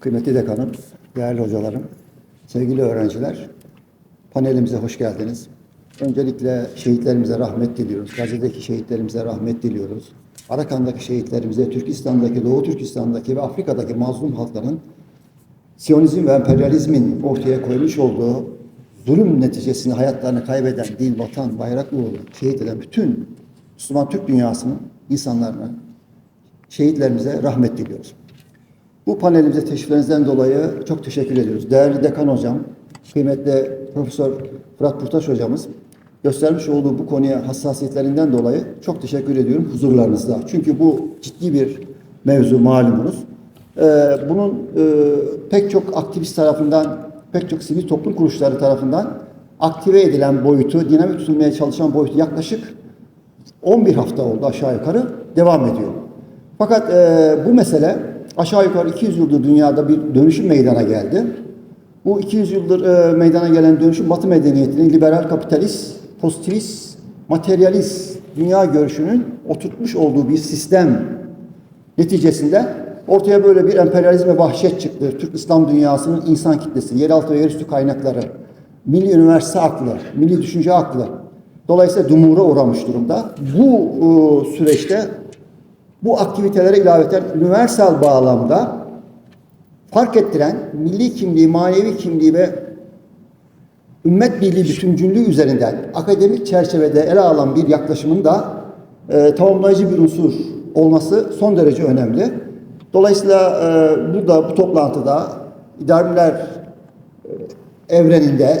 Kıymetli dekanım, değerli hocalarım, sevgili öğrenciler, panelimize hoş geldiniz. Öncelikle şehitlerimize rahmet diliyoruz. Gazze'deki şehitlerimize rahmet diliyoruz. Arakan'daki şehitlerimize, Türkistan'daki, Doğu Türkistan'daki ve Afrika'daki mazlum halkların Siyonizm ve emperyalizmin ortaya koymuş olduğu zulüm neticesinde hayatlarını kaybeden din, vatan, bayrak uğruna şehit eden bütün Müslüman Türk dünyasının insanlarına, şehitlerimize rahmet diliyoruz. Bu panelimize teşriflerinizden dolayı çok teşekkür ediyoruz. Değerli dekan hocam, kıymetli Profesör Fırat Kurtaş hocamız göstermiş olduğu bu konuya hassasiyetlerinden dolayı çok teşekkür ediyorum huzurlarınızda. Çünkü bu ciddi bir mevzu malumunuz. Ee, bunun e, pek çok aktivist tarafından, pek çok sivil toplum kuruluşları tarafından aktive edilen boyutu, dinamik tutulmaya çalışan boyutu yaklaşık 11 hafta oldu aşağı yukarı devam ediyor. Fakat e, bu mesele aşağı yukarı 200 yıldır dünyada bir dönüşüm meydana geldi. Bu 200 yıldır e, meydana gelen dönüşüm Batı medeniyetinin liberal kapitalist, pozitivist, materyalist dünya görüşünün oturtmuş olduğu bir sistem neticesinde ortaya böyle bir emperyalizm ve vahşet çıktı. Türk İslam dünyasının insan kitlesi, yeraltı ve yerüstü kaynakları, milli üniversite aklı, milli düşünce aklı dolayısıyla dumura uğramış durumda. Bu e, süreçte bu aktivitelere ilaveten üniversal bağlamda fark ettiren milli kimliği, manevi kimliği ve ümmet birliği bütüncüllüğü üzerinden akademik çerçevede ele alan bir yaklaşımın da e, tamamlayıcı bir unsur olması son derece önemli. Dolayısıyla e, burada bu toplantıda idareler e, evreninde,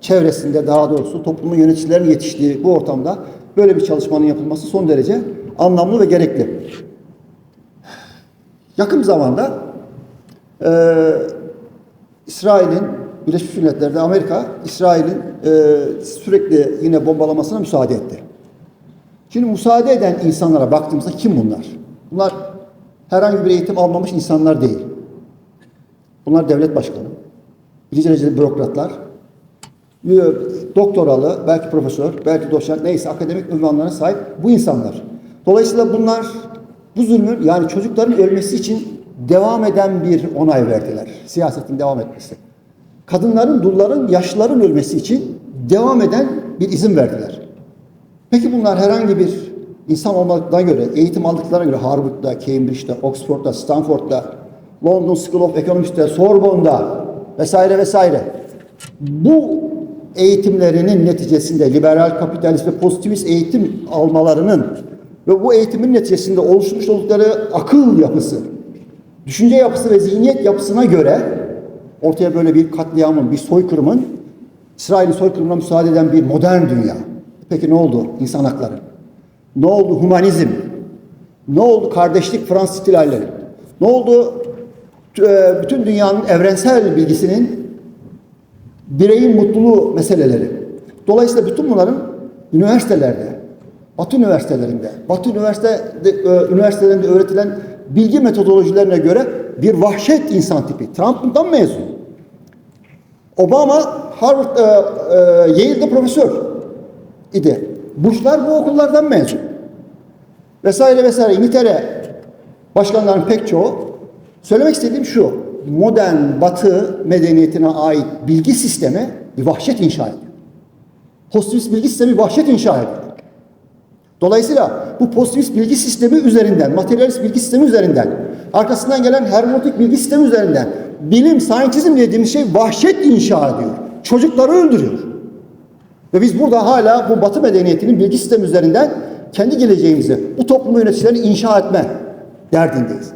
çevresinde daha doğrusu toplumun yöneticilerinin yetiştiği bu ortamda böyle bir çalışmanın yapılması son derece anlamlı ve gerekli. Yakın zamanda e, İsrail'in Birleşmiş Milletler'de Amerika İsrail'in e, sürekli yine bombalamasına müsaade etti. Şimdi müsaade eden insanlara baktığımızda kim bunlar? Bunlar herhangi bir eğitim almamış insanlar değil. Bunlar devlet başkanı, birinci dereceli bürokratlar, doktoralı, belki profesör, belki doçent, neyse akademik ünvanlarına sahip bu insanlar. Dolayısıyla bunlar bu zulmün yani çocukların ölmesi için devam eden bir onay verdiler. Siyasetin devam etmesi. Kadınların, dulların, yaşlıların ölmesi için devam eden bir izin verdiler. Peki bunlar herhangi bir insan olmaktan göre, eğitim aldıklarına göre Harvard'da, Cambridge'de, Oxford'da, Stanford'da, London School of Economics'te, Sorbonne'da vesaire vesaire bu eğitimlerinin neticesinde liberal, kapitalist ve pozitivist eğitim almalarının ve bu eğitimin neticesinde oluşmuş oldukları akıl yapısı, düşünce yapısı ve zihniyet yapısına göre ortaya böyle bir katliamın, bir soykırımın, İsrail'in soykırımına müsaade eden bir modern dünya. Peki ne oldu insan hakları? Ne oldu humanizm? Ne oldu kardeşlik Fransız ihtilalleri? Ne oldu e, bütün dünyanın evrensel bilgisinin bireyin mutluluğu meseleleri? Dolayısıyla bütün bunların üniversitelerde, Batı üniversitelerinde, Batı üniversite e, üniversitelerinde öğretilen bilgi metodolojilerine göre bir vahşet insan tipi. Trump mezun. Obama Harvard, e, e, Yale'de profesör idi. Bush'lar bu okullardan mezun. Vesaire vesaire. İngiltere başkanlarının pek çoğu. Söylemek istediğim şu. Modern batı medeniyetine ait bilgi sistemi bir vahşet inşa ediyor. Pozitivist bilgi sistemi vahşet inşa ediyor. Dolayısıyla bu pozitivist bilgi sistemi üzerinden, materyalist bilgi sistemi üzerinden, arkasından gelen hermotik bilgi sistemi üzerinden bilim, scientism dediğimiz şey vahşet inşa ediyor. Çocukları öldürüyor. Ve biz burada hala bu batı medeniyetinin bilgi sistemi üzerinden kendi geleceğimizi, bu toplumu yöneticilerini inşa etme derdindeyiz.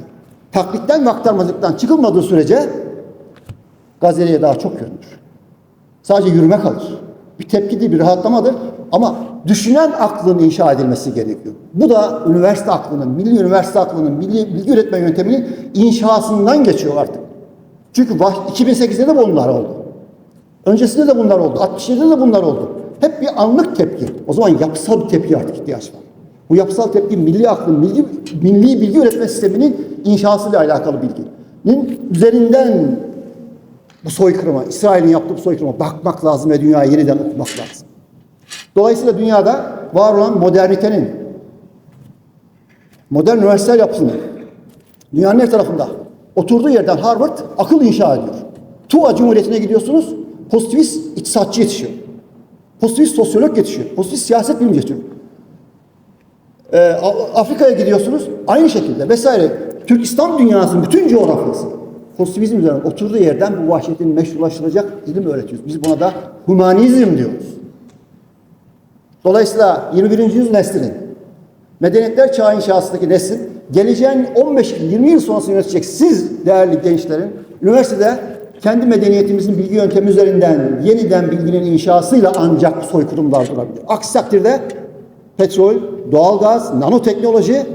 Taklitten ve aktarmacılıktan çıkılmadığı sürece Gazze'ye daha çok görünür. Sadece yürüme kalır. Bir tepki değil, bir rahatlamadır. Ama düşünen aklın inşa edilmesi gerekiyor. Bu da üniversite aklının, milli üniversite aklının, milli bilgi üretme yönteminin inşasından geçiyor artık. Çünkü 2008'de de bunlar oldu. Öncesinde de bunlar oldu. 67'de de bunlar oldu. Hep bir anlık tepki. O zaman yapısal bir tepki artık ihtiyaç var. Bu yapısal tepki milli aklın, milli, milli bilgi üretme sisteminin inşasıyla alakalı bilginin üzerinden bu soykırıma, İsrail'in yaptığı bu soykırıma bakmak lazım ve dünyayı yeniden okumak lazım. Dolayısıyla dünyada var olan modernitenin, modern üniversiteler yapısının, dünyanın her tarafında Oturduğu yerden Harvard akıl inşa ediyor. Tuva Cumhuriyeti'ne gidiyorsunuz, pozitivist iktisatçı yetişiyor. Pozitivist sosyolog yetişiyor. Pozitivist siyaset bilimci yetişiyor. Ee, Afrika'ya gidiyorsunuz, aynı şekilde vesaire. Türkistan dünyasının bütün coğrafyası pozitivizm üzerine oturduğu yerden bu vahşetin meşrulaştırılacak ilim öğretiyoruz. Biz buna da humanizm diyoruz. Dolayısıyla 21. yüzyıl neslinin medeniyetler çağı inşasındaki neslin geleceğin 15-20 yıl sonrasını yönetecek siz değerli gençlerin üniversitede kendi medeniyetimizin bilgi yöntemi üzerinden yeniden bilginin inşasıyla ancak soykırımlar durabilir. Aksi takdirde petrol, doğalgaz, nanoteknoloji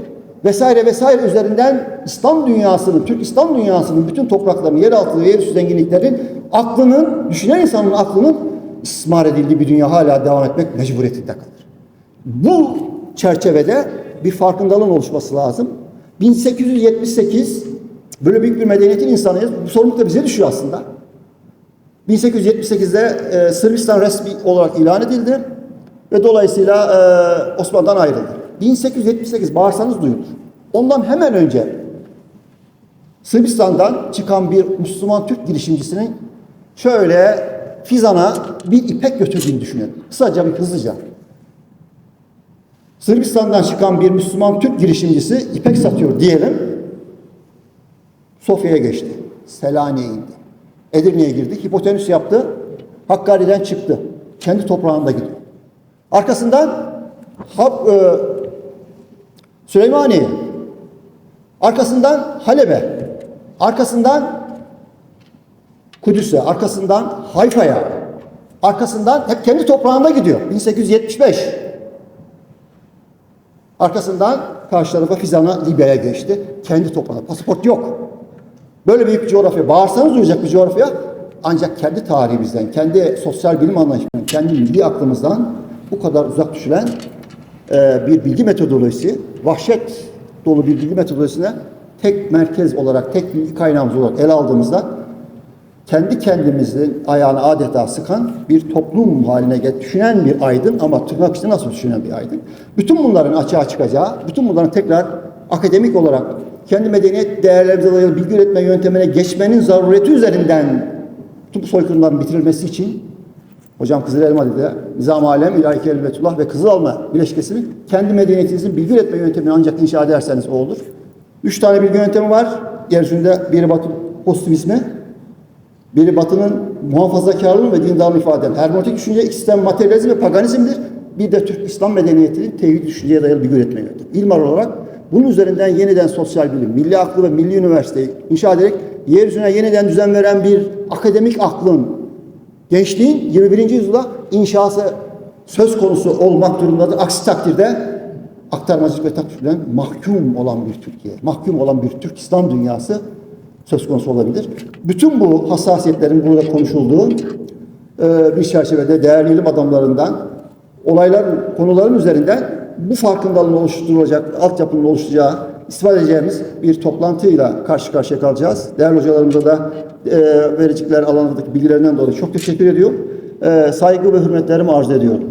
vesaire vesaire üzerinden İslam dünyasının, Türk İslam dünyasının bütün topraklarının, yeraltı ve yerüstü zenginliklerin aklının, düşünen insanın aklının istismar edildiği bir dünya hala devam etmek mecburiyetinde kalır. Bu çerçevede bir farkındalığın oluşması lazım. 1878 böyle büyük bir medeniyetin insanıyız. Bu sorumluluk da bize düşüyor aslında. 1878'de e, Sırbistan resmi olarak ilan edildi ve dolayısıyla e, Osmanlı'dan ayrıldı. 1878 bağırsanız duyulur. Ondan hemen önce Sırbistan'dan çıkan bir Müslüman Türk girişimcisinin şöyle Fizan'a bir ipek götürdüğünü düşünün. Kısaca bir hızlıca. Sırbistan'dan çıkan bir Müslüman Türk girişimcisi ipek satıyor diyelim. Sofya'ya geçti. Selanik'e indi. Edirne'ye girdi. Hipotenüs yaptı. Hakkari'den çıktı. Kendi toprağında gidiyor. Arkasından Hap, e, Süleymaniye. Arkasından Halep'e. Arkasından Kudüs'e. Arkasından Hayfa'ya. Arkasından hep kendi toprağında gidiyor. 1875. Arkasından karşı tarafa Fizan'a Libya'ya geçti. Kendi toprağında. Pasaport yok. Böyle büyük bir coğrafya. Bağırsanız duyacak bir coğrafya. Ancak kendi tarihimizden, kendi sosyal bilim anlayışımızdan, kendi milli aklımızdan bu kadar uzak düşülen e, bir bilgi metodolojisi, vahşet dolu bir bilgi metodolojisine tek merkez olarak, tek bilgi kaynağımız olarak ele aldığımızda kendi kendimizin ayağını adeta sıkan bir toplum haline get düşünen bir aydın ama tırnak içinde nasıl düşünen bir aydın. Bütün bunların açığa çıkacağı, bütün bunların tekrar akademik olarak kendi medeniyet değerlerimize dayalı bilgi üretme yöntemine geçmenin zarureti üzerinden bütün bu soykırımların bitirilmesi için Hocam Kızıl Elmalı'da Nizam Alem, İlahi Kelimetullah ve Kızıl Alma bileşkesini kendi medeniyetinizin bilgi üretme yöntemini ancak inşa ederseniz o olur. Üç tane bilgi yöntemi var. Yeryüzünde biri Batı pozitivizmi, biri Batı'nın muhafazakarlığı ve dindarlığı ifade eden hermeneutik düşünce, ikisi de materyalizm ve paganizmdir. Bir de Türk İslam medeniyetinin tevhid düşünceye dayalı bilgi üretme yöntemi. İlmar olarak bunun üzerinden yeniden sosyal bilim, milli aklı ve milli üniversiteyi inşa ederek yeryüzüne yeniden düzen veren bir akademik aklın, gençliğin 21. yüzyılda inşası söz konusu olmak durumundadır. Aksi takdirde aktarmacılık ve takdirden mahkum olan bir Türkiye, mahkum olan bir Türk İslam dünyası söz konusu olabilir. Bütün bu hassasiyetlerin burada konuşulduğu e, bir çerçevede değerli ilim adamlarından olayların, konuların üzerinden bu farkındalığın oluşturulacak, altyapının oluşacağı, istifade edeceğimiz bir toplantıyla karşı karşıya kalacağız. Değerli hocalarımıza da e, verecekler alanındaki bilgilerinden dolayı çok teşekkür ediyorum. E, saygı ve hürmetlerimi arz ediyorum.